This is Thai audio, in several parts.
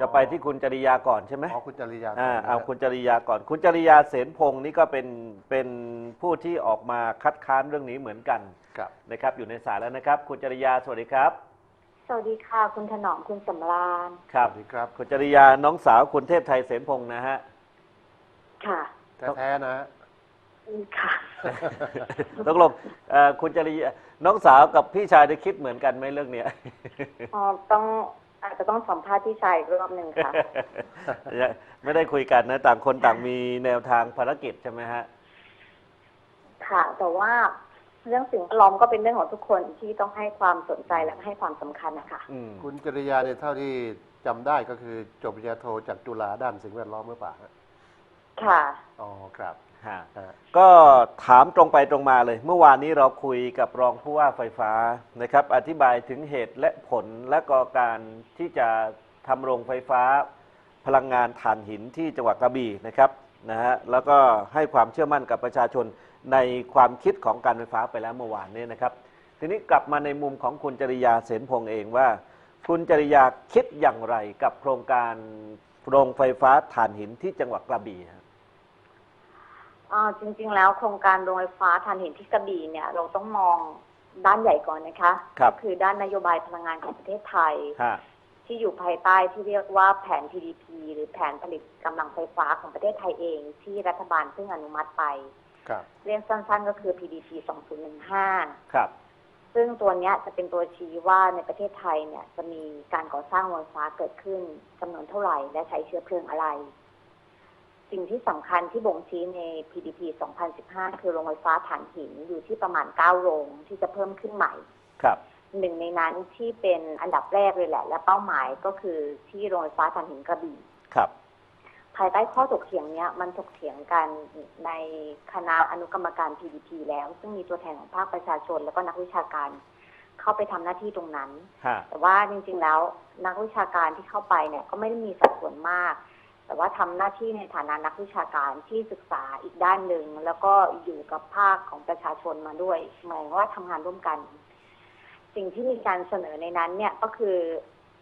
จะไปที่คุณจริยาก่อนใช่ไหมอ๋อคุณจริยาอ่าก่นนะเอาฮะคุณจริยาก่อน คุณจริยาเสนพงศ์นี่ก็เป็นเป็นผู้ที่ออกมาคัดค้านเรื่องนี้เหมือนกันครับนะครับ อยู่ในสายแล้วนะครับ คุณจริยาสวัสดีครับ สวัสดีค่ะ คุณถนอมคุณสำราญครัสบวัสดีครับ คุณจริยาน้องสาวคุณเทพไทยเสนพงศ์นะฮะค่ะแท้ๆนะฮะค่ะตกลงเอ่อคุณจริยาน้องสาวกับพี่ชายได้คิดเหมือนกันไหมเรื่องเนี้ยอ๋อต้อง อาจจะต้องสัมภาษณ์พี่ชายอีกรอบหนึ่งค่ะ ไม่ได้คุยกันนะต่างคนต่างมีแนวทางภารกิจใช่ไหมฮะ ค่ะ แต่ว่าเรื่องสิ่งแวดล้อมก็เป็นเรื่องของทุกคนที่ต้องให้ความสนใจและให้ความสำคัญนะคะ อืมคุณจริยาเนี่ยเท่าที่จำได้ก็คือจบปริญญาโทจากจุฬาด้านสิ่งแวดล้อมเมื่อป่าฮะค่ะ อ๋อครับฮะฮะ ก็ถามตรงไปตรงมาเลย เมื่อวานนี้เราคุยกับรองผู้ว่าไฟฟ้านะครับ อธิบายถึงเหตุและผลและก็การที่จะทำโรงไฟฟ้าพลังงานถ่านหินที่จังหวัดกระบี่นะครับนะฮะแล้วก็ให้ความเชื่อมั่นกับประชาชนในความคิดของการไฟฟ้าไปแล้วเมื่อวานนี้นะครับ ทีนี้กลับมาในมุมของคุณจริยาเสนพงษ์เองว่า คุณจริยาคิดอย่างไรกับโครงการโรงไฟฟ้าถ่านหินที่จังหวัดกระบี่ อ่าจริงๆ แล้วโครงการโรงไฟฟ้าถ่านหินที่กระบี่เนี่ยเราต้องมองด้านใหญ่ก่อนนะคะครับ ก็คือด้านนโยบายพลังงานของประเทศไทย ฮะที่อยู่ภายใต้ที่เรียกว่าแผน PDP หรือแผนผลิตกำลังไฟฟ้าของประเทศไทยเองที่รัฐบาลเพิ่งอนุมัติไป ครับเรียกสั้นๆ ก็คือ PDP 2015 ครับ ซึ่งตัวเนี้ยจะเป็นตัวชี้ว่าในประเทศไทยเนี่ยจะมีการก่อสร้างโรงไฟฟ้าเกิดขึ้นจำนวนเท่าไหร่ และใช้เชื้อเพลิงอะไร สิ่งที่สำคัญที่บ่งชี้ใน PDP 2015 คือโรงไฟฟ้าถ่านหินอยู่ที่ประมาณ 9 โรงที่จะเพิ่มขึ้นใหม่ ครับ หนึ่งในนั้นที่เป็นอันดับแรกเลยแหละ และเป้าหมายก็คือที่โรงไฟฟ้าถ่านหินกระบี่ ครับ ภายใต้ข้อถกเถียงเนี้ยมันถกเถียงกันในคณะอนุกรรมการ PDP แล้ว ซึ่งมีตัวแทนของภาคประชาชน และก็นักวิชาการ เข้าไปทำหน้าที่ตรงนั้น ฮะ แต่ว่าจริงๆแล้วนักวิชาการที่เข้าไปเนี่ยก็ไม่ได้มีสัดส่วนมาก แต่ว่าทำหน้าที่ในฐานะนักวิชาการที่ศึกษาอีกด้านหนึ่ง แล้วก็อยู่กับภาคของประชาชนมาด้วยหมายว่าทำงานร่วมกัน สิ่งที่มีการเสนอในนั้น เนี่ยก็คือ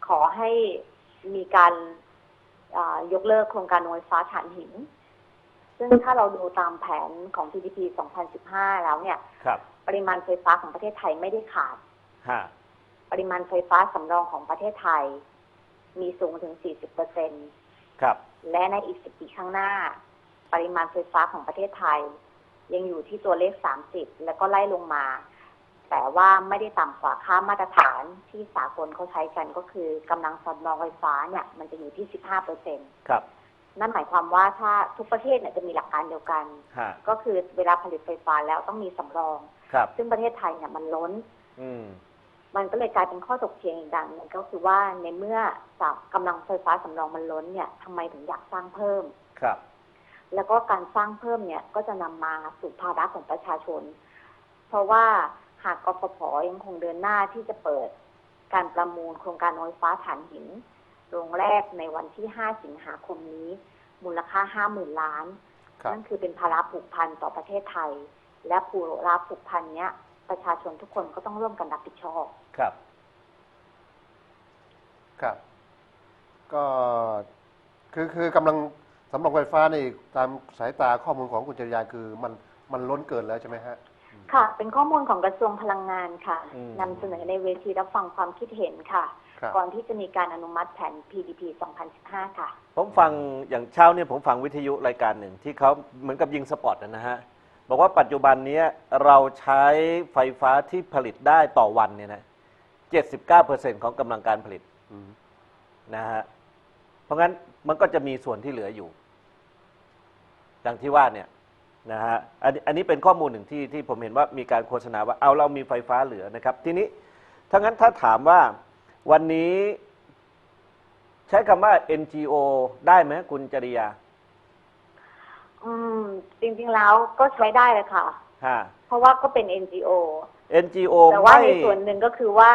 ขอให้มีการอ่ายกเลิกโครงการโรงไฟฟ้าถ่านหิน ซึ่งถ้าเราดูตามแผนของ PDP 2015 แล้วเนี่ยครับปริมาณไฟฟ้าของประเทศไทยไม่ได้ขาดฮะปริมาณไฟฟ้าสำรองของประเทศไทย มีสูงถึง 40เปอร์เซ็นครับ และในอีก10ปีข้างหน้า ปริมาณไฟฟ้าของประเทศไทย ยังอยู่ที่ตัวเลข 30 แล้วก็ไล่ลงมา แต่ว่าไม่ได้ต่ำกว่าค่ามาตรฐานที่สากลเขาใช้กันก็คือกำลังสำรองไฟฟ้าเนี่ยมันจะอยู่ที่ 15เปอร์เซ็นครับนั่นหมายความว่าถ้าทุกประเทศเนี่ยจะมีหลักการเดียวกันฮะก็คือเวลาผลิตไฟฟ้าแล้วต้องมีสำรองครับซึ่งประเทศไทยเนี่ยมันล้นอื มมันก็เลยกลายเป็นข้อถกเถียงอีกดังหนึงก็คือว่าในเมื่อสามกำลังไฟฟ้าสำรองมันล้นเนี่ยทำไมถึงอยากสร้างเพิ่มครับ แล้วก็การสร้างเพิ่มเนี่ยก็จะนำมาสู่ภาระของประชาชน เพราะว่าหากกฟผยังคงเดินหน้าที่จะเปิดการประมูลโครงการโรงไฟฟ้าถ่านหินโรงแรกในวันที่ 5 สิงหาคมนี้ มูลค่า 50,000 ล้านครับนั่นคือเป็นภาระผูกพันต่อประเทศไทย และภูระผูกพันเนี้ย ประชาชนทุกคนก็ต้องร่วมกันรับผิดชอบ ครับ ครับ ก็คือคือกำลังสำรองไฟฟ้านี่ตามสายตาข้อมูลของคุณจริยาคือมันมันล้นเกินแล้วใช่ไหมฮะ ค่ะ เป็นข้อมูลของกระทรวงพลังงานค่ะอืมนำเสนอในเวทีรับฟังความคิดเห็นค่ะ ครับ ก่อนที่จะมีการอนุมัติแผน PDP 2015 ค่ะ ผมฟังอย่างเช้าเนี่ยผมฟังวิทยุรายการหนึ่งที่เขาเหมือนกับยิงสปอตนะฮะ บอกว่าปัจจุบันเนี้ยเราใช้ไฟฟ้าที่ผลิตได้ต่อวันเนี่ยนะ79%ของกำลังการผลิตอืมนะฮะ เพราะงั้นมันก็จะมีส่วนที่เหลืออยู่ ดังที่ว่าเนี่ยนะฮะอันนี้อันนี้เป็นข้อมูลหนึ่งที่ที่ผมเห็นว่ามีการโฆษณาว่าเอาเรามีไฟฟ้าเหลือนะครับ ทีนี้ถ้างั้นถ้าถามว่าวันนี้ใช้คำว่า NGO ได้ไหมคุณจริยา อืม จริงๆแล้วก็ใช้ได้เลยค่ะ ฮะ เพราะว่าก็เป็น NGO NGO แต่ว่าไม่ในส่วนหนึ่งก็คือว่า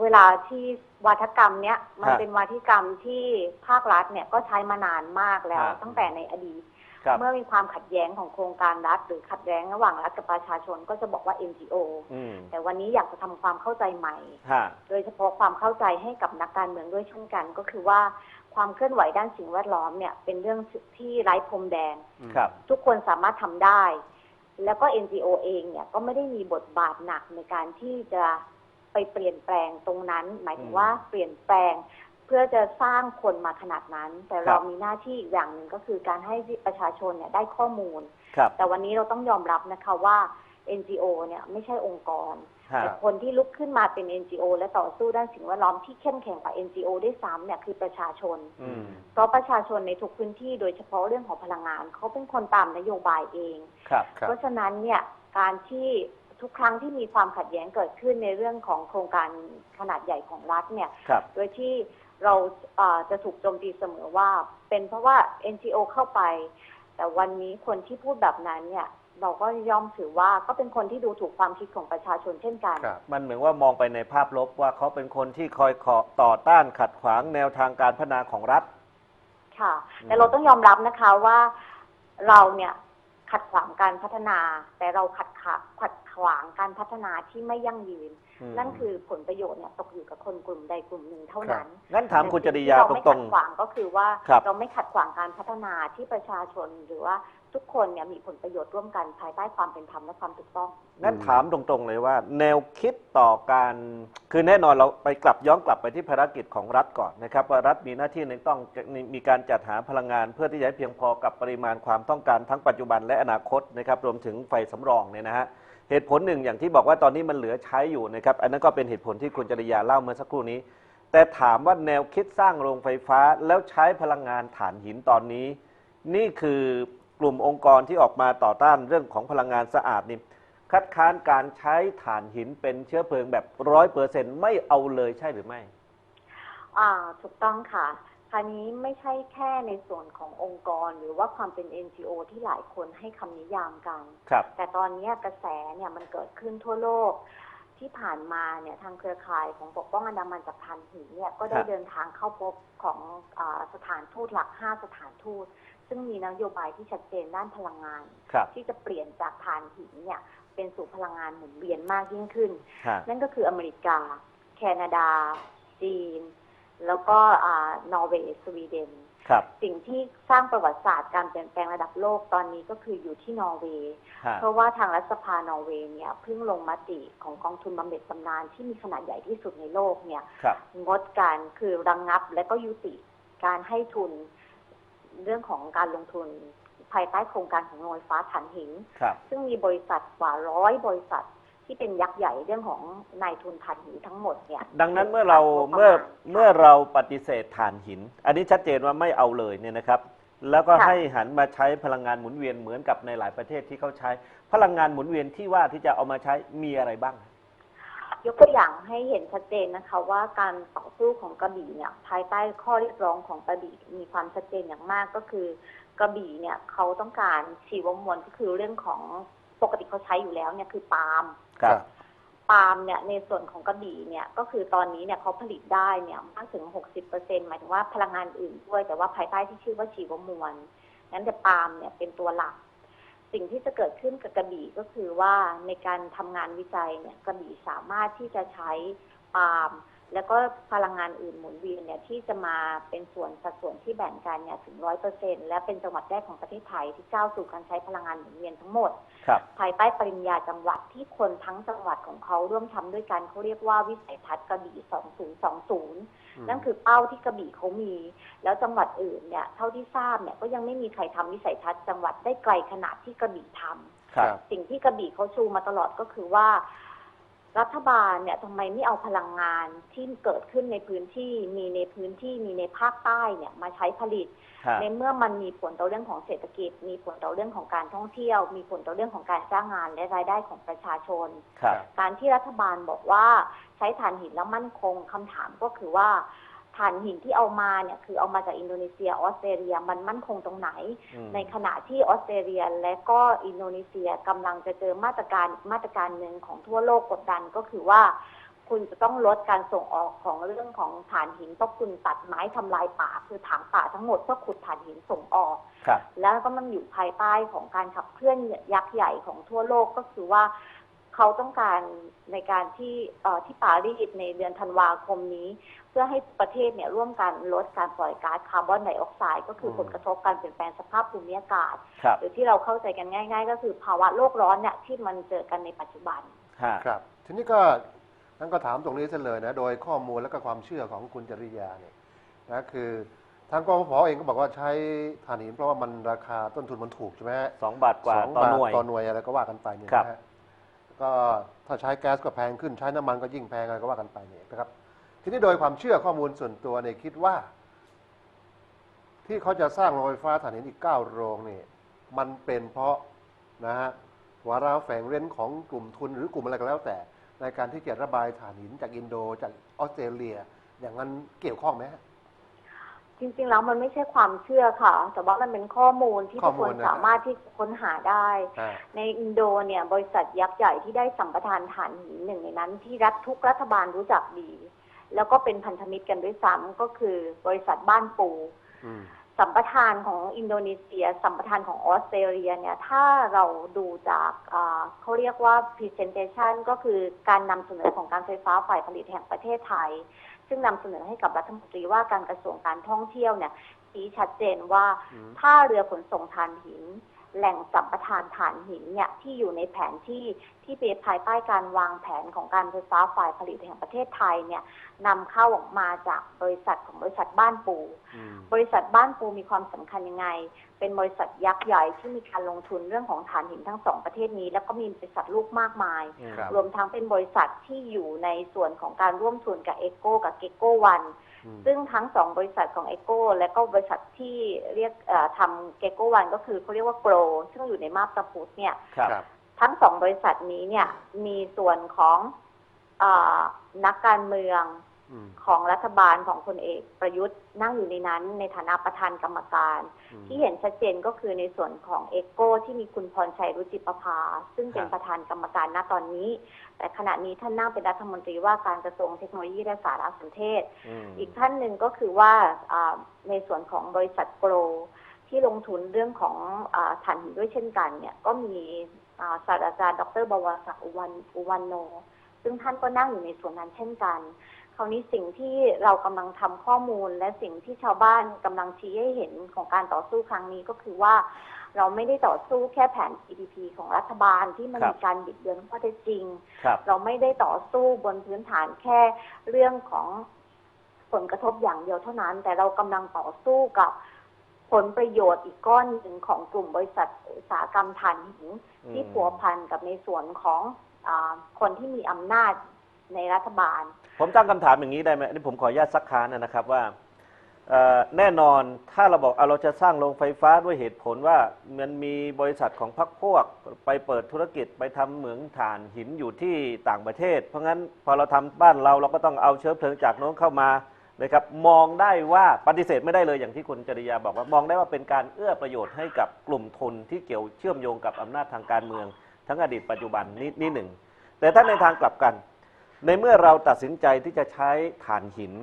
เวลาที่วาทกรรมเนี้ยมันฮะเป็นวาทกรรมที่ภาครัฐเนี่ยก็ใช้มานานมากแล้ว ฮะ ตั้งแต่ในอดีต ครับ เมื่อมีความขัดแย้งของโครงการรัฐ หรือขัดแย้งระหว่างรัฐกับประชาชนก็จะบอกว่า NGO อืมแต่วันนี้อยากจะทำความเข้าใจใหม่ ฮะ โดยเฉพาะความเข้าใจให้กับนักการเมืองด้วยเช่นกัน ก็คือว่า ความเคลื่อนไหวด้านสิ่งแวดล้อมเนี่ยเป็นเรื่องที่ไร้พรมแดน ครับ ทุกคนสามารถทำได้ แล้วก็ NGO เองเนี่ยก็ไม่ได้มีบทบาทหนักในการที่จะไปเปลี่ยนแปลงตรงนั้น หมายถึงอืมว่าเปลี่ยนแปลงเพื่อจะสร้างคนมาขนาดนั้น แต่ครัเราบมีหน้าที่อีกอย่างหนึ่งก็คือการให้ประชาชนเนี่ยได้ข้อมูล ครับ แต่วันนี้เราต้องยอมรับนะคะว่า NGO เนี่ยไม่ใช่องค์กรฮะ แต่คนที่ลุกขึ้นมาเป็น NGO และต่อสู้ด้านสิ่งแวดล้อมที่เข้มแข็งกว่า NGO ได้วยซ้ำเนี่ยคือประชาชนอืมเพราะประชาชนในทุกพื้นที่โดยเฉพาะเรื่องของพลังงาน เขาเป็นคนตามนโยบายเองครับครับเพราะฉะนั้นเนี่ยการที่ทุกครั้งที่มีความขัดแย้งเกิดขึ้นในเรื่องของโครงการขนาดใหญ่ของรัฐเนี่ยครับโดยที่เราเอ่อจะถูกโจมตีเสมอว่า เป็นเพราะว่า NGO เข้าไป แต่วันนี้คนที่พูดแบบนั้นเนี่ย เราก็ย่อมถือว่าก็เป็นคนที่ดูถูกความคิดของประชาชนเช่นกัน ครับ มันเหมือนว่ามองไปในภาพลบว่าเขาเป็นคนที่คอยขอต่อต้านขัดขวางแนวทางการพัฒนาของรัฐ ค่ะอืมแต่เราต้องยอมรับนะคะว่าเราเนี่ยขัดขวางการพัฒนา แต่เราขัดขะขัดขวางการพัฒนาที่ไม่ยั่งยืนมนั่นคือผลประโยชน์เนี่ยตกอยู่กับคนกลุ่มใดกลุ่มหนึ่งเท่านั้น งั้นถามคุณจริยาแต่ตสิ่งที่รเรางไม่ขัดขวางก็คือว่าครับ เราไม่ขัดขวางการพัฒนาที่ประชาชนหรือว่า ทุกคนเนี่ยมีผลประโยชน์ร่วมกันภายใต้ความเป็นธรรมและความถูกต้องๆงั้นถามตรงๆเลยว่า แนวคิดต่อการคือแน่นอนเราไปกลับย้อนกลับไปที่ภารกิจของรัฐก่อนนะครับ ว่ารัฐมีหน้าที่ในต้องมีการจัดหาพลังงาน เพื่อที่จะให้เพียงพอกับปริมาณความต้องการทั้งปัจจุบันและอนาคตนะครับรวมถึงไฟสำรองเนี่ยนะฮะเหตุผลหนึ่งอย่างที่บอกว่าตอนนี้มันเหลือใช้อยู่นะครับอันนั้นก็เป็นเหตุผลที่คุณจริยาเล่าเมื่อสักครู่นี้ แต่ถามว่าแนวคิดสร้างโรงไฟฟ้าแล้วใช้พลังงานถ่านหินตอนนี้ นี่คือ กลุ่มองค์กรที่ออกมาต่อต้านเรื่องของพลังงานสะอาดนี่คัดค้านการใช้ถ่านหินเป็นเชื้อเพลิงแบบร้อยเปอร์เซ็นไม่เอาเลยใช่หรือไม่อ่าถูกต้องค่ะคราวนี้ไม่ใช่แค่ในส่วนขององค์กรหรือว่าความเป็น NGO ที่หลายคนให้คำนิยามกันครับแต่ตอนนี้กระแสเนี่ยมันเกิดขึ้นทั่วโลก ที่ผ่านมาเนี่ยทางเครือข่ายของปกป้องอันดามันจากถ่านหินเนี่ยก็ได้ครับเดินทางเข้าพบของอาสถานทูตหลัก 5 สถานทูต ซึ่งมีนโยบายที่ชัดเจนด้านพลังงาน ครับ ที่จะเปลี่ยนจากถ่านหินเนี่ยเป็นสู่พลังงานหมุนเวียนมากยิ่งขึ้น ฮะ นั่นก็คืออเมริกา แคนาดา จีน แล้วก็อ่านอร์เวย์สวีเดน ครับ สิ่งที่สร้างประวัติศาสตร์การเปลี่ยนแปลงระดับโลกตอนนี้ก็คืออยู่ที่นอร์เวย์ ฮะ เพราะว่าทางรัฐสภานอร์เวย์เนี่ยเพิ่งลงมติของกองทุนบำเหน็จบำนาญที่มีขนาดใหญ่ที่สุดในโลกเนี่ย ครับ งดการคือระงงับและก็ยุติการให้ทุน เรื่องของการลงทุนภายใต้โครงการของโรงไฟฟ้าถ่านหินครับซึ่งมีบริษัทกว่าร้อยบริษัทที่เป็นยักษ์ใหญ่เรื่องของนายทุนถ่านหินทั้งหมดเนี่ย ดังนั้นเมื่อเราเมื่อเมื่อเราปฏิเสธถ่านหิน อันนี้ชัดเจนว่าไม่เอาเลยเนี่ยนะครับ แล้วก็ให้หันมาใช้พลังงานหมุนเวียนเหมือนกับในหลายประเทศที่เขาใช้ พลังงานหมุนเวียนที่ว่าที่จะเอามาใช้มีอะไรบ้าง ยกตัวอย่างให้เห็นชัดเจนนะคะ ว่าการต่อสู้ของกระบี่เนี่ยภายใต้ข้อเรียกร้องของกระบี่มีความชัดเจนอย่างมากก็คือกระบี่เนี่ยเขาต้องการชีวมวลก็คือเรื่องของปกติเขาใช้อยู่แล้วเนี่ยคือปาล์มครับปาล์มเนี่ยในส่วนของกระบี่เนี่ยก็คือตอนนี้เนี่ยเขาผลิตได้เนี่ยมากถึง 60%หมายถึงว่าพลังงานอื่นด้วย แต่ว่าภายใต้ที่ชื่อว่าชีวมวลนั้นแต่ปาล์มเนี่ยเป็นตัวหลัก สิ่งที่จะเกิดขึ้นกับกระบี่ก็คือว่าในการทำงานวิจัยเนี่ยกระบี่สามารถที่จะใช้ปาล์มแล้วก็พลังงานอื่นหมุนเวียนเนี่ยที่จะมาเป็นส่วนสัดส่วนที่แบ่งกันเนี่ยถึงร้อยเปอร์เซ็นและเป็นจังหวัดแรกของประเทศไทยที่ก้าวสู่การใช้พลังงานหมุนเวียนทั้งหมดครับภายใต้ปริญญาจังหวัดที่คนทั้งจังหวัดของเขาร่วมทำด้วยกันเขาเรียกว่าวิสัยทัศน์กระบี่2020นั่น คือเป้าที่กระบี่เขามี แล้วจังหวัดอื่นเนี่ยเท่าที่ทราบเนี่ยก็ยังไม่มีใครทำวิสัยทัศน์จังหวัดได้ไกลขนาดที่กระบี่ทำครับสิ่งที่กระบี่เขาชูมาตลอดก็คือว่า รัฐบาลเนี่ยทำไมไม่เอาพลังงานที่เกิดขึ้นในพื้นที่มีในพื้นที่มีในภาคใต้เนี่ยมาใช้ผลิตฮะในเมื่อมันมีผลต่อเรื่องของเศรษฐกิจ มีผลต่อเรื่องของการท่องเที่ยว มีผลต่อเรื่องของการจ้างงานและรายได้ของประชาชน ครับ การที่รัฐบาลบอกว่าใช้ถ่านหินแล้วมั่นคงคำถามก็คือว่า ถ่านหินที่เอามาเนี่ยคือเอามาจากอินโดนีเซียออสเตรเลียมันมั่นคงตรงไหนอืมในขณะที่ออสเตรเลียและก็อินโดนีเซียกำลังจะเจอมาตรการมาตรการหนึ่งของทั่วโลกกดดันก็คือว่า คุณจะต้องลดการส่งออกของเรื่องของถ่านหินเพราะคุณตัดไม้ทำลายป่าคือถางป่าทั้งหมดเพื่อขุดถ่านหินส่งออกครับแล้วก็มันอยู่ภายใต้ของการขับเคลื่อนยักษ์ใหญ่ของทั่วโลกก็คือว่า เขาต้องการในการที่เอ่อที่ปารีสในเดือนธันวาคมนี้ เพื่อให้ประเทศเนี่ยร่วมกันลดการปล่อยก๊าซคาร์บอนไดออกไซด์ก็คือมผลกระทบการเปลี่ยนแปลงสภาพภูมิอากาศครับหรือที่เราเข้าใจกันง่าย ๆ ก็คือภาวะโลกร้อนเนี่ยที่มันเจอกันในปัจจุบันฮะครับ ทีนี้ก็นั่นก็ถามตรงนี้ซะเลยนะโดยข้อมูลและก็ความเชื่อของคุณจริยาเนี่ยนะคือทางกองพเองก็บอกว่าใช้ถ่านหินเพราะว่ามันราคาต้นทุนมันถูกใช่ไหมฮะสองบาทกว่าสองต่อบาทหน่วยต่อหน่วยอะไรก็ว่ากันไปเนี่ยครับนะฮะ ก็ถ้าใช้แก๊สก็แพงขึ้นใช้น้ำมันก็ยิ่งแพงอะไรก็ว่ากันไปเนี่ยนะครับ ทีนี้โดยความเชื่อข้อมูลส่วนตัวเนี่ยคิดว่า ที่เขาจะสร้างโรงไฟฟ้าถ่านหินอีกเก้าโรงเนี่ยมันเป็นเพราะนะฮะวาระแฝงเร้นของกลุ่มทุนหรือกลุ่มอะไรก็แล้วแต่ ในการที่จะระบายถ่านหินจากอินโดจากออสเตรเลีย อย่างนั้นเกี่ยวข้องไหมฮะ จริงๆแล้วมันไม่ใช่ความเชื่อค่ะ แต่ว่ามันเป็นข้อมูลที่ข้ทุอกมูคลนนะครับ สามารถที่จะค้นหาได้ อ่า ในอินโดเนี่ยบริษัทยักษ์ใหญ่ที่ได้สัมปทานถ่านหินหนึ่งในนั้น ที่รัฐทุกรัฐบาลรู้จักดี แล้วก็เป็นพันธมิตรกันด้วยซ้ำก็คือบริษัทบ้านปู อืม สัมปทานของอินโดนีเซีย สัมปทานของออสเตรเลียเนี่ยถ้าเราดูจากอ่าเขาเรียกว่า presentation ก็คือการนำเสนอของการไฟฟ้าฝ่ายผลิตแห่งประเทศไทย ซึ่งนำเสนอให้กับรัฐมนตรีว่าการกระทรวงการท่องเที่ยวเนี่ยชี้ชัดเจนว่าอืมท่าเรือขนส่งถ่านหิน แหล่งสัมปทานถ่านหินเนี่ยที่อยู่ในแผนที่ที่เป็นภายใต้การวางแผนของการไฟฟ้าฝ่ายผลิตแห่งประเทศไทยเนี่ยนำเข้าออกมาจากบริษัทของบริษัทบ้านปูอืมบริษัทบ้านปูมีความสำคัญยังไง เป็นบริษัทยักษ์ใหญ่ที่มีการลงทุนเรื่องของถ่านหินทั้งสองประเทศนี้ แล้วก็มีบริษัทลูกมากมายครับรวมทั้งเป็นบริษัทที่อยู่ในส่วนของการร่วมทุนกับเอโก้กับเกโก้วันอืม ซึ่งทั้งสองบริษัทของเอโก้และก็บริษัทที่เรียกเอ่อทำเกโก้วันก็คือเขาเรียกว่าโกลซึ่งอยู่ในมาบตาพุธเนี่ยครับครับทั้งสองบริษัทนี้เนี่ยมีส่วนของเออนักการเมืองอืม ของรัฐบาลของพลเอกประยุทธ์นั่งอยู่ในนั้น ในฐานะประธานกรรมการอืมที่เห็นชัดเจนก็คือในส่วนของเอโก้ที่มีคุณพรชัยรุจิประภา ซึ่งเป็นครับประธานกรรมการณตอนนี้ แต่ขณะนี้ท่านนั่งเป็นรัฐมนตรีว่าการกระทรวงเทคโนโลยีและสารสนเทศอืมอีกท่านหนึ่งก็คือว่าอ่าในส่วนของบริษัทโกลที่ลงทุนเรื่องของอาถ่านหินด้วยเช่นกันเนี่ยก็มีอ่าศาสตราจารย์ ดรบวรศักดิ์อุวันอุวันโน ซึ่งท่านก็นั่งอยู่ในส่วนนั้นเช่นกัน คราวนี้สิ่งที่เรากำลังทำข้อมูล และสิ่งที่ชาวบ้านกำลังชี้ให้เห็นของการต่อสู้ครั้งนี้ก็คือว่าเราไม่ได้ต่อสู้แค่แผน GDP ของรัฐบาลที่มันครับมีการบิดเบือนข้อเท็จจริงครับเราไม่ได้ต่อสู้บนพื้นฐานแค่เรื่องของผลกระทบอย่างเดียวเท่านั้น แต่เรากำลังต่อสู้กับผลประโยชน์อีกก้อนหนึ่งของกลุ่มบริษัทอุตสาหกรรมถ่านหินอืมที่ผัวพันกับในส่วนของอาคนที่มีอำนาจในรัฐบาล ผมตั้งคำถามอย่างนี้ได้ไหมอันนี้ผมขออนุญาตซักค้านนะครับว่าเอ่อแน่นอนถ้าเราบอกเอาเราจะสร้างโรงไฟฟ้าด้วยเหตุผลว่ามันมีบริษัทของพรรคพวก ไปเปิดธุรกิจไปทำเหมืองถ่านหินอยู่ที่ต่างประเทศ เพราะงั้นพอเราทำบ้านเราเราก็ต้องเอาเชื้อเพลิงจากโน้นเข้ามานะครับมองได้ว่าปฏิเสธไม่ได้เลยอย่างที่คุณจริยาบอกว่ามองได้ว่าเป็นการเอื้อประโยชน์ให้กับกลุ่มทุนที่เกี่ยวเชื่อมโยงกับอำนาจทางการเมือง ทั้งอดีตปัจจุบันนี่นี่หนึ่งแต่ถ้าในทางกลับกัน ในเมื่อเราตัดสินใจที่จะใช้ถ่านหิน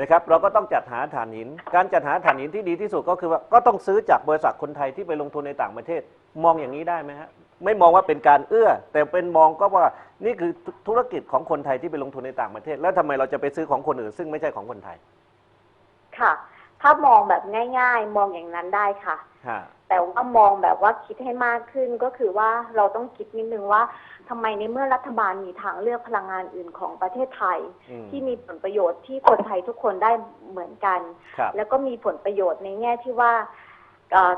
นะครับ เราก็ต้องจัดหาถ่านหิน การจัดหาถ่านหินที่ดีที่สุดก็คือว่าก็ต้องซื้อจากบริษัทคนไทยที่ไปลงทุนในต่างประเทศ มองอย่างนี้ได้ไหมฮะไม่มองว่าเป็นการเอื้อ แต่เป็นมองก็ว่านี่คือธุรกิจของคนไทยที่ไปลงทุนในต่างประเทศ แล้วทำไมเราจะไปซื้อของคนอื่น ซึ่งไม่ใช่ของคนไทย ค่ะ ถ้ามองแบบง่าย ๆ มองอย่างนั้นได้ค่ะฮะ แต่ว่ามองแบบว่าคิดให้มากขึ้นก็คือว่าเราต้องคิดนิดนึงว่าทำไมในเมื่อรัฐบาลมีทางเลือกพลังงานอื่นของประเทศไทยอืมที่มีผลประโยชน์ที่คนไทยทุกคนได้เหมือนกันครับแล้วก็มีผลประโยชน์ในแง่ที่ว่าเอ่อ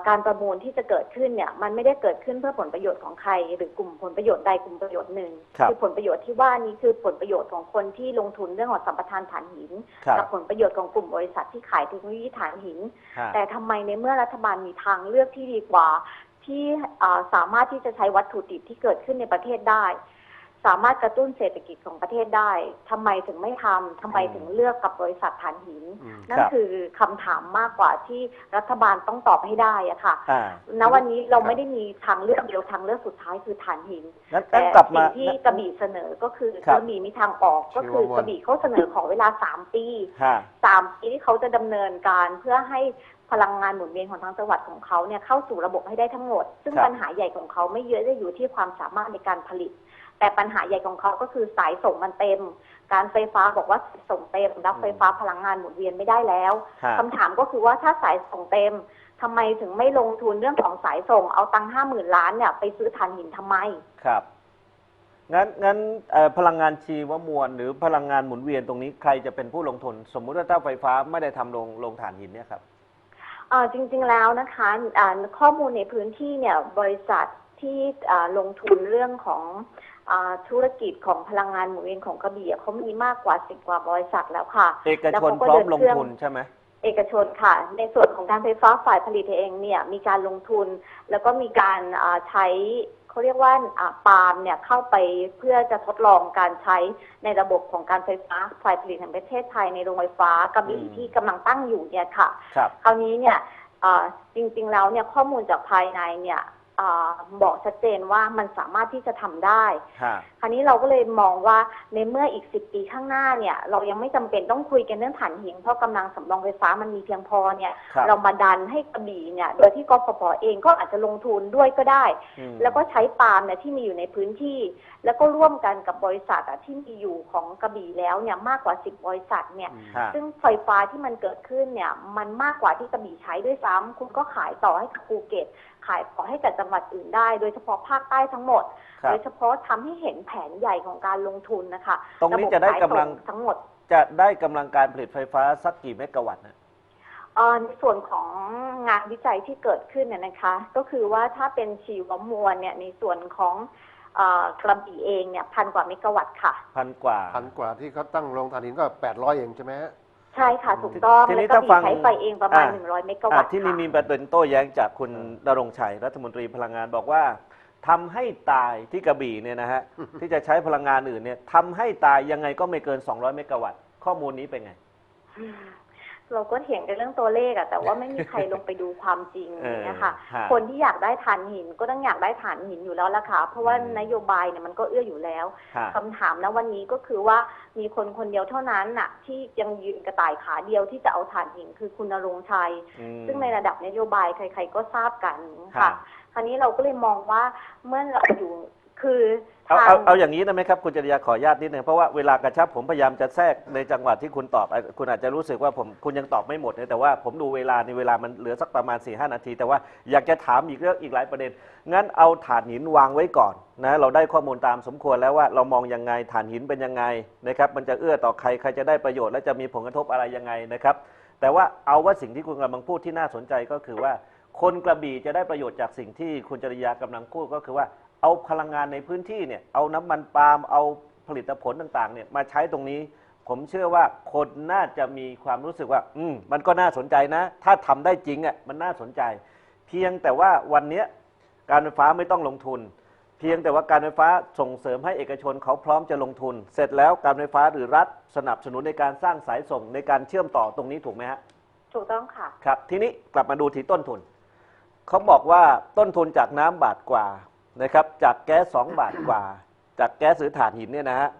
การประมูลที่จะเกิดขึ้นเนี่ย มันไม่ได้เกิดขึ้นเพื่อผลประโยชน์ของใคร หรือกลุ่มผลประโยชน์ใดกลุ่มประโยชน์หนึ่งครับอผลประโยชน์ที่ว่านี้คือผลประโยชน์ของคนที่ลงทุนเรื่องของสัมปทานถ่านหินครับกับผลประโยชน์ของกลุ่มบริษัทที่ขายเทคโนโลยีถ่านหินฮะแต่ทำไมในเมื่อรัฐบาลมีทางเลือกที่ดีกว่า ที่เอ่อสามารถที่จะใช้วัตถุดิบที่เกิดขึ้นในประเทศได้ สามารถกระตุ้นเศรษฐกิจของประเทศได้ทำไมถึงไม่ทำทำไมถึงเลือกกับบริษัทถ่านหินอืมนั่นครับคือคำถามมากกว่าที่รัฐบาลต้องตอบให้ได้อะค่ะอ่าณวันนี้เราไม่ได้มีทางเลือกเดียวทางเลือกสุดท้ายคือถ่านหินงั้นแต่งั้นกลับมาสิ่งที่กระบี่เสนอก็คือกครับระบี่มีทางออกก็คือกระบี่เขาเสนอขอเวลาสามปีฮะสามปีที่เขาจะดำเนินการเพื่อให้พลังงานหมุนเวียนของทางจังหวัดของเขาเนี่ยเข้าสู่ระบบให้ได้ทั้งหมด ซึ่งครับปัญหาใหญ่ของเขาไม่เยอะจะอยู่ที่ความสามารถในการผลิต แต่แต่ปัญหาใหญ่ของเขาก็คือสายส่งมันเต็ม การไฟฟ้าบอกว่าส่งเต็มรับไฟฟ้าพลังงานหมุนเวียนไม่ได้แล้วฮะคำถามก็คือว่าถ้าสายส่งเต็มทำไมถึงไม่ลงทุนเรื่องของสายส่งเอาตังห้าหมื่นล้านเนี่ยไปซื้อถ่านหินทำไมครับงั้นงั้นเอ่อพลังงานชีวมวลหรือพลังงานหมุนเวียนตรงนี้ใครจะเป็นผู้ลงทุน สมมุติว่าถ้าไฟฟ้าไม่ได้ทำโรงโรงถ่านหินเนี่ยครับเอ่อจริงๆแล้วนะคะอ่าข้อมูลในพื้นที่เนี่ยบริษัทที่อ่าลงทุนเรื่องของอา ธุรกิจของพลังงานหมุนเวียนของกระบี่อะเขามีมากกว่าสิบกว่าบริษัทแล้วค่ะเอกแล้วชนเขาก็พร้อมเดินลงเครื่องทุนใช่ไหมเอกชนค่ะ ในส่วนของการไฟฟ้าฝ่ายผลิตเองเนี่ยมีการลงทุน แล้วก็มีการอ่าใช้เขาเรียกว่าอ่าปาล์มเนี่ยเข้าไปเพื่อจะทดลองการใช้ในระบบของการไฟฟ้าฝ่ายผลิตแห่งประเทศไทยในโรงไฟฟ้ากระบี่อืมที่กำลังตั้งอยู่เนี่ยค่ะครับคราวนี้เนี่ยเอ่อจริงๆแล้วเนี่ยข้อมูลจากภายในเนี่ยเอบอกชัดเจนว่ามันสามารถที่จะทำได้ ฮะค ราวนี้เราก็เลยมองว่าในเมื่ออีกสิปีข้างหน้าเนี่ย เรายังไม่จำเป็นต้องคุยกันเรื่องถ่านหินเพราะกำลังสำรองไฟฟ้ามันมีเพียงพอเนี่ยครับเรามาดันให้กระบี่เนี่ย โดยที่กฟผเองก็อาจจะลงทุนด้วยก็ได้อืมแล้วก็ใช้ปาล์มเนี่ยที่มีอยู่ในพื้นที่ แล้วก็ร่วมกันกับบริษัทอะที่มีอยู่ของกระบี่แล้วเนี่ยมากกว่า 10 บริษัทเนี่ยฮะซึ่งไฟฟ้าที่มันเกิดขึ้นเนี่ยมันมากกว่าที่กระบี่ใช้ด้วยซ้ำคุณก็ขายต่อให้กับภูเก็ตขายต่อให้กับจังหวัดอื่นได้ โดยเฉพาะภาคใต้ทั้งหมดครับโดยเฉพาะทำให้เห็นแผนใหญ่ของการลงทุนนะคะตรงนี้จะได้กำลัง ระบบสายส่ทั้งหมด จะได้กำลังการผลิตไฟฟ้าสักกี่เมกะวัตต์นะ เอ่อในส่วนของงานวิจัยที่เกิดขึ้นเนี่ยนะคะ ก็คือว่าถ้าเป็นชีวมวลเนี่ยในส่วนของเอ่อกระบี่เองเนี่ยพันกว่าเมกะวัตต์ค่ะ พันกว่า พันกว่าที่เขาตั้งโรงถ่านหินก็แปดร้อยเองใช่ไหมฮะ ใช่ค่ะ ถูกต้อง ทีนี้และกระถ้าฟับี่งใช้ไฟเองประมาณ อ่าหนึ่งร้อยเมกะอะวัตต์ที่นี่ค่ะ มีประเด็นโต้แย้งจากคุณเออดรงชัยรัฐมนตรีพลังงานบอกว่า ทำให้ตายที่กระบี่เนี่ยนะฮะ ที่จะใช้พลังงานอื่นเนี่ยทำให้ตายยังไงก็ไม่เกิน 200 เมกะวัตต์ ข้อมูลนี้เป็นไง เราก็เถียงกันเรื่องตัวเลขอะแต่ว่าไม่มีใครลงไปดูความจริงเออเนี่ยค่ะ ฮะคนที่อยากได้ฐานหินก็ต้องอยากได้ฐานหินอยู่แล้วล่ะค่ะ เพราะว่าอืม นโยบายเนี่ยมันก็เอื้ออยู่แล้วฮะคำถามนะวันนี้ก็คือว่ามีคนคนเดียวเท่านั้นน่ะ ที่ยังยืนกระต่ายขาเดียวที่จะเอาฐานหินคือคุณนรงค์ชัยอืมซึ่งในระดับนโยบายใครๆก็ทราบกันฮะค่ะ คราวนี้เราก็เลยมองว่าเมื่อเราอยู่คือเอาทางเอาเอาอย่างนี้ได้ไหมครับคุณจริยาขออนุญาตนิดหนึ่งเพราะว่าเวลากระชับผมพยายามจะแทรกในจังหวะที่คุณตอบอะคุณอาจจะรู้สึกว่าผมคุณยังตอบไม่หมดเนี่ยแต่ว่าผมดูเวลาในเวลามันเหลือสักประมาณ4ีหนาที แต่ว่าอยากจะถามอีกเรื่องอีกหลายประเด็น งั้นเอาฐานหินวางไว้ก่อนนะเราได้ข้อมูลตามสมควรแล้วว่าเรามองยังไงฐานหินเป็นยังไงนะครับมันจะเอื้อต่อใครใครจะได้ประโยชน์และจะมีผลกระทบอะไรยังไงนะครับแต่ว่าเอาว่าสิ่งที่คุณกำลังพูดที่น่าสนใจก็คือว่า คนกระบี่จะได้ประโยชน์จากสิ่งที่คุณจริยากำลังพูดก็คือว่าเอาพลังงานในพื้นที่เนี่ยเอาน้ำมันปาล์มเอาผลิตผลต่างๆเนี่ยมาใช้ตรงนี้ ผมเชื่อว่าคนน่าจะมีความรู้สึกว่า อืมมันก็น่าสนใจนะ ถ้าทำได้จริงอะมันน่าสนใจ เพียงแต่ว่าวันเนี้ยการไฟฟ้าไม่ต้องลงทุน เพียงแต่ว่าการไฟฟ้าส่งเสริมให้เอกชนเขาพร้อมจะลงทุน เสร็จแล้วการไฟฟ้าหรือรัฐสนับสนุนในการสร้างสายส่งในการเชื่อมต่อตรงนี้ถูกไหมฮะถูกต้องค่ะ ครับ ทีนี้กลับมาดูที่ต้นทุน เขาบอกว่าต้นทุนจากน้ำบาทกว่านะครับจากแก๊สสองบาทกว่า จากแก๊สหรือถ่านหินเนี่ยนะฮะ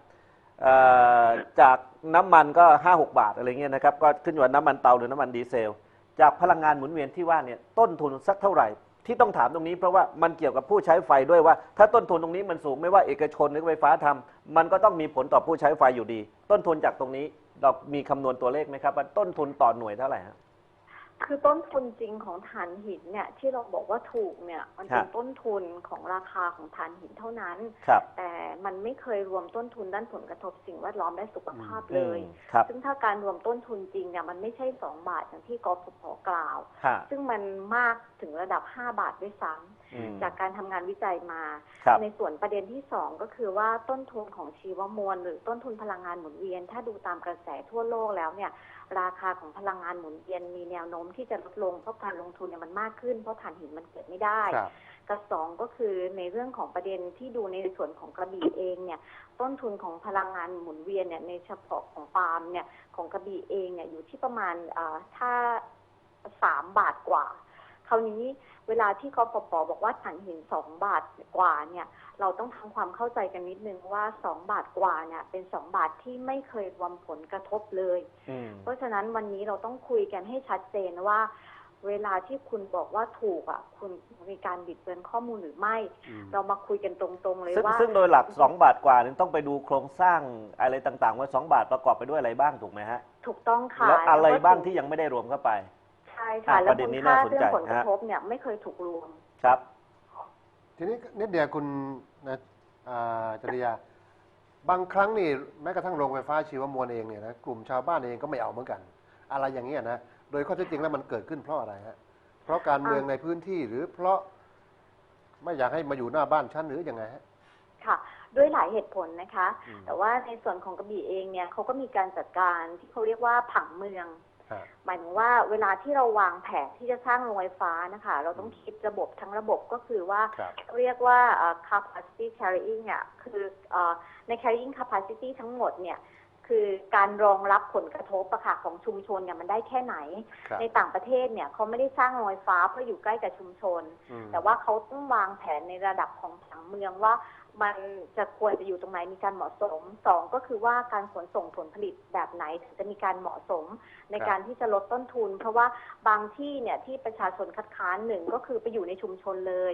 จากน้ำมันก็ห้าหกบาทอะไรเงี้ยนะครับก็ขึ้นอยู่กับน้ำมันเตาหรือน้ำมันดีเซล จากพลังงานหมุนเวียนที่ว่าเนี่ยต้นทุนสักเท่าไหร่ ที่ต้องถามตรงนี้เพราะว่ามันเกี่ยวกับผู้ใช้ไฟด้วยว่า ถ้าต้นทุนตรงนี้มันสูงไม่ว่าเอกชนหรือไฟฟ้าทำมันก็ต้องมีผลต่อผู้ใช้ไฟอยู่ดี ต้นทุนจากตรงนี้เรามีคำนวณตัวเลขไหมครับว่าต้นทุนต่อหน่วยเท่าไหร่ฮะ คือต้นทุนจริงของถ่านหินเนี่ยที่เราบอกว่าถูกเนี่ย มันเป็นฮะต้นทุนของราคาของถ่านหินเท่านั้น ครับ แต่มันไม่เคยรวมต้นทุนด้านผลกระทบสิ่งแวดล้อมและสุขภาพเลย อืมครับ ซึ่งถ้าการรวมต้นทุนจริงเนี่ยมันไม่ใช่สองบาทอย่างที่กฟผกล่าว ฮะซึ่งมันมากถึงระดับ5บาทด้วยซ้อืมำ จากการทำงานวิจัยมา ครับในส่วนประเด็นที่สองก็คือว่าต้นทุนของชีวมวล หรือต้นทุนพลังงานหมุนเวียน ถ้าดูตามกระแสทั่วโลกแล้วเนี่ยราคาของพลังงานหมุนเวียนมีแนวโน้มที่จะลดลงเพราะการลงทุนเนี่ยมันมากขึ้นเพราะถ่านหินมันเกิดไม่ได้ ครับ กับสองก็คือในเรื่องของประเด็นที่ดูในส่วนของกระบี่เองเนี่ยต้นทุนของพลังงานหมุนเวียนเนี่ยในเฉพาะของปาล์มเนี่ยของกระบี่เองเนี่ยอยู่ที่ประมาณอ่าถ้าสามบาทกว่า คราวนี้ เวลาที่กฟผบอกว่าถ่านหินสองบาทกว่าเนี่ย เราต้องทำความเข้าใจกันนิดนึงว่าสองบาทกว่าเนี่ย เป็นสองบาทที่ไม่เคยรวมผลกระทบเลยอืมเพราะฉะนั้นวันนี้เราต้องคุยกันให้ชัดเจนว่า เวลาที่คุณบอกว่าถูกอะ คุณมีการบิดเบือนข้อมูลหรือไม่อืมเรามาคุยกันตรงๆเลยซึ่งว่าซึ่งโดยหลัก 2 บาทกว่านี่ต้องไปดูโครงสร้างอะไรต่างๆ ว่า 2 บาทประกอบไปด้วยอะไรบ้างถูกไหมฮะถูกต้องค่ะแล้วอะไรก็บ้างถูกที่ยังไม่ได้รวมเข้าไป ใช่ค่ะ อะแล้วประเด็นคุณนี้ค่าน่าสนใจเรื่องผลกระฮะ ทบเนี่ยไม่เคยถูกรวม ครับ ทีนี้นิดเดียวคุณนะอ่าจริยา บางครั้งนี่แม้กระทั่งโรงไฟฟ้าชีวมวลเองเนี่ยนะกลุ่มชาวบ้านเองก็ไม่เอาเหมือนกัน อะไรอย่างเงี้ยนะโดยข้อเท็จจริงแล้วมันเกิดขึ้นเพราะอะไรฮะเพราะการเมืองในพื้นที่หรือเพราะไม่อยากให้มาอยู่หน้าบ้านฉันหรือยังไงฮะ ค่ะด้วยหลายเหตุผลนะคะ อืม แต่ว่าในส่วนของกระบี่เองเนี่ยเขาก็มีการจัดการที่เขาเรียกว่าผังเมืองฮะ หมายถึงว่าเวลาที่เราวางแผนที่จะสร้างโรงไฟฟ้านะคะ เราต้องคิดระบบทั้งระบบก็คือว่าครับเรียกว่าเอ่อ capacity carrying อะคือเอ่อใน carrying capacity ทั้งหมดเนี่ยคือการรองรับผลกระทบอะค่ะของชุมชนเนี่ยมันได้แค่ไหนครับในต่างประเทศเนี่ยเขาไม่ได้สร้างโรงไฟฟ้าเพื่ออยู่ใกล้กับชุมชนอืมแต่ว่าเขาต้องวางแผนในระดับของผังเมืองว่า มันจะควรจะอยู่ตรงไหนมีการเหมาะสมสองก็คือว่าการขนส่งผลผลิตแบบไหนถึงจะมีการเหมาะสมในการที่จะลดต้นทุน เพราะว่าบางที่เนี่ยที่ประชาชนคัดค้านหนึ่งก็คือไปอยู่ในชุมชนเลย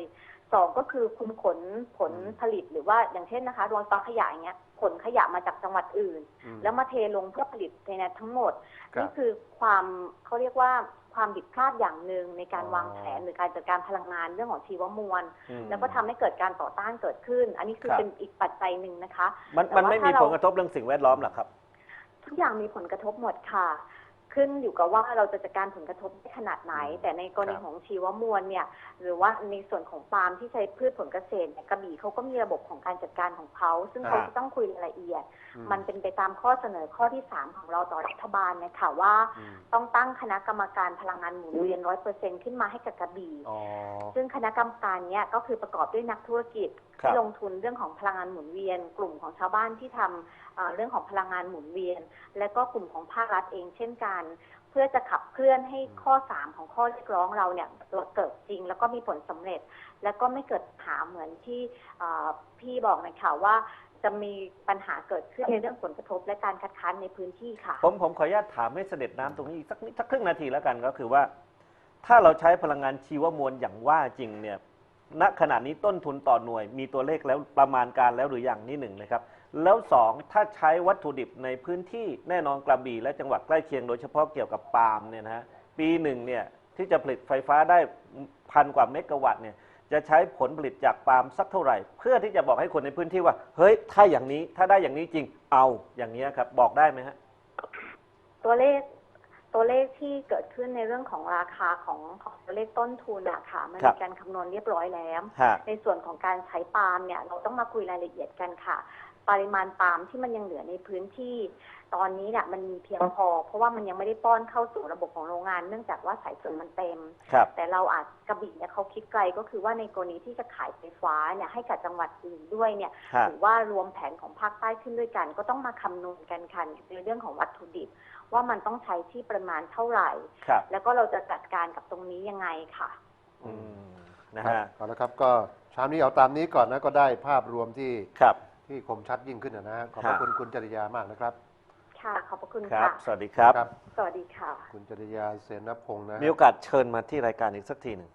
สองก็คือคุณขนผลผลิตหรือว่าอย่างเช่นนะคะโรงไฟฟ้าขยะอย่างเงี้ยขนขยะมาจากจังหวัดอื่นอืมแล้วมาเทลงเพื่อผลิตในนั้นทั้งหมดครับนี่คือความเขาเรียกว่า ความผิดพลาดอย่างหนึ่งในการอ๋อวางแผนหรือการจัดการพลังงานเรื่องของชีวมวลอืมแล้วก็ทำให้เกิดการต่อต้านเกิดขึ้น อันนี้คือครับเป็นอีกปัจจัยหนึ่งนะคะ มันแต่มันว่าไม่ถ้ามีเราผลกระทบเรื่องสิ่งแวดล้อมหรอครับ ทุกอย่างมีผลกระทบหมดค่ะ ขึ้นอยู่กับว่าเราจะจัดการผลกระทบได้ขนาดไหนอืมแต่ในกรณีครับของชีวมวลเนี่ย หรือว่าในส่วนของปาล์มที่ใช้พืชผลเกษตรเนี่ยกระบี่เขาก็มีระบบของการจัดการของเขา ซึ่งเขาอ่าจะต้องคุยรายละเอียดอืมันเป็นไปตามข้อเสนอข้อที่สามของเราต่อรัฐบาลนะคะว่าอืมต้องตั้งคณะกรรมการพลังงานหมุนเวียนร้อยเปอร์เซ็นขึ้นมาให้กับกระบี่อ๋อซึ่งคณะกรรมการเนี้ยก็คือประกอบด้วยนักธุรกิจครับ ที่ลงทุนเรื่องของพลังงานหมุนเวียน กลุ่มของชาวบ้านที่ทำเอ่อเรื่องของพลังงานหมุนเวียน และก็กลุ่มของภาครัฐเองเช่นกัน เพื่อจะขับเคลื่อนให้ข้อ 3 ของข้อเรียกร้องเราเนี่ยเกิดจริง แล้วก็มีผลสำเร็จ แล้วก็ไม่เกิดปัญหาเหมือนที่เอ่อพี่บอกในข่าวว่าจะมีปัญหาเกิดขึ้นในเรื่องผลกระทบและการคัดค้านในพื้นที่ค่ะ ผมผมขออนุญาตถามให้เสด็จน้ำตรงนี้อีกสักนิดสักครึ่งนาทีแล้วกันก็คือว่า ถ้าเราใช้พลังงานชีวมวลอย่างว่าจริงเนี่ย ณขณะนี้ต้นทุนต่อหน่วย มีตัวเลขแล้วประมาณการแล้วหรืออย่างนี่หนึ่งนะครับ แล้วสองถ้าใช้วัตถุดิบในพื้นที่แน่นอนกระบี่และจังหวัดใกล้เคียงโดยเฉพาะเกี่ยวกับปาล์มเนี่ยนะฮะปีหนึ่งเนี่ยที่จะผลิตไฟฟ้าได้พันกว่าเมกะวัตต์เนี่ยจะใช้ผลผลิตจากปาล์มสักเท่าไหร่ เพื่อที่จะบอกให้คนในพื้นที่ว่า เฮ้ย ถ้าอย่างนี้ถ้าได้อย่างนี้จริงเอาอย่างนี้ครับ บอกได้ไหมฮะตัวเลข ตัวเลขที่เกิดขึ้นในเรื่องของราคาของของตัวเลขต้นทุนอะค่ะมันครัมีบการคำนวณเรียบร้อยแล้ว ฮะ ในส่วนของการใช้ปาล์มเนี่ยเราต้องมาคุยรายละเอียดกันค่ะ ปริมาณปาล์มที่มันยังเหลือในพื้นที่ ตอนนี้เนี่ยมันมีเพียงพอ เพราะว่ามันยังไม่ได้ป้อนเข้าสู่ระบบของโรงงาน เนื่องจากว่าสายส่วนมันเต็ม ครับ แต่เราอาจกระบี่เนี่ยเขาคิดไกลก็คือว่าในกรณีที่จะขายไฟฟ้าเนี่ยให้กับจังหวัดอื่นด้วยเนี่ย ฮะ หรือว่ารวมแผนของภาคใต้ขึ้นด้วยกัน ก็ต้องมาคำนวณกันค่ะในเรื่องของวัตถุดิบ ว่ามันต้องใช้ที่ประมาณเท่าไหร่ ครับ แล้วก็เราจะจัดการกับตรงนี้ยังไงค่ะ อืมนะครัฮะบเอาละครับก็เช้านี้เอาตามนี้ก่อนนะก็ได้ภาพรวมที่ครับ ที่คมชัดยิ่งขึ้นนะฮะขอบพระฮะคุณคุณจริยามากนะครับ ค่ะ ขอบพระคุณครับ ค่ะ สวัสดีครับครับ สวัสดีค่ะ คุณจริยาเสนพงศ์นะฮะ มีโอกาสเชิญมาที่รายการอีกสักทีหนึ่ง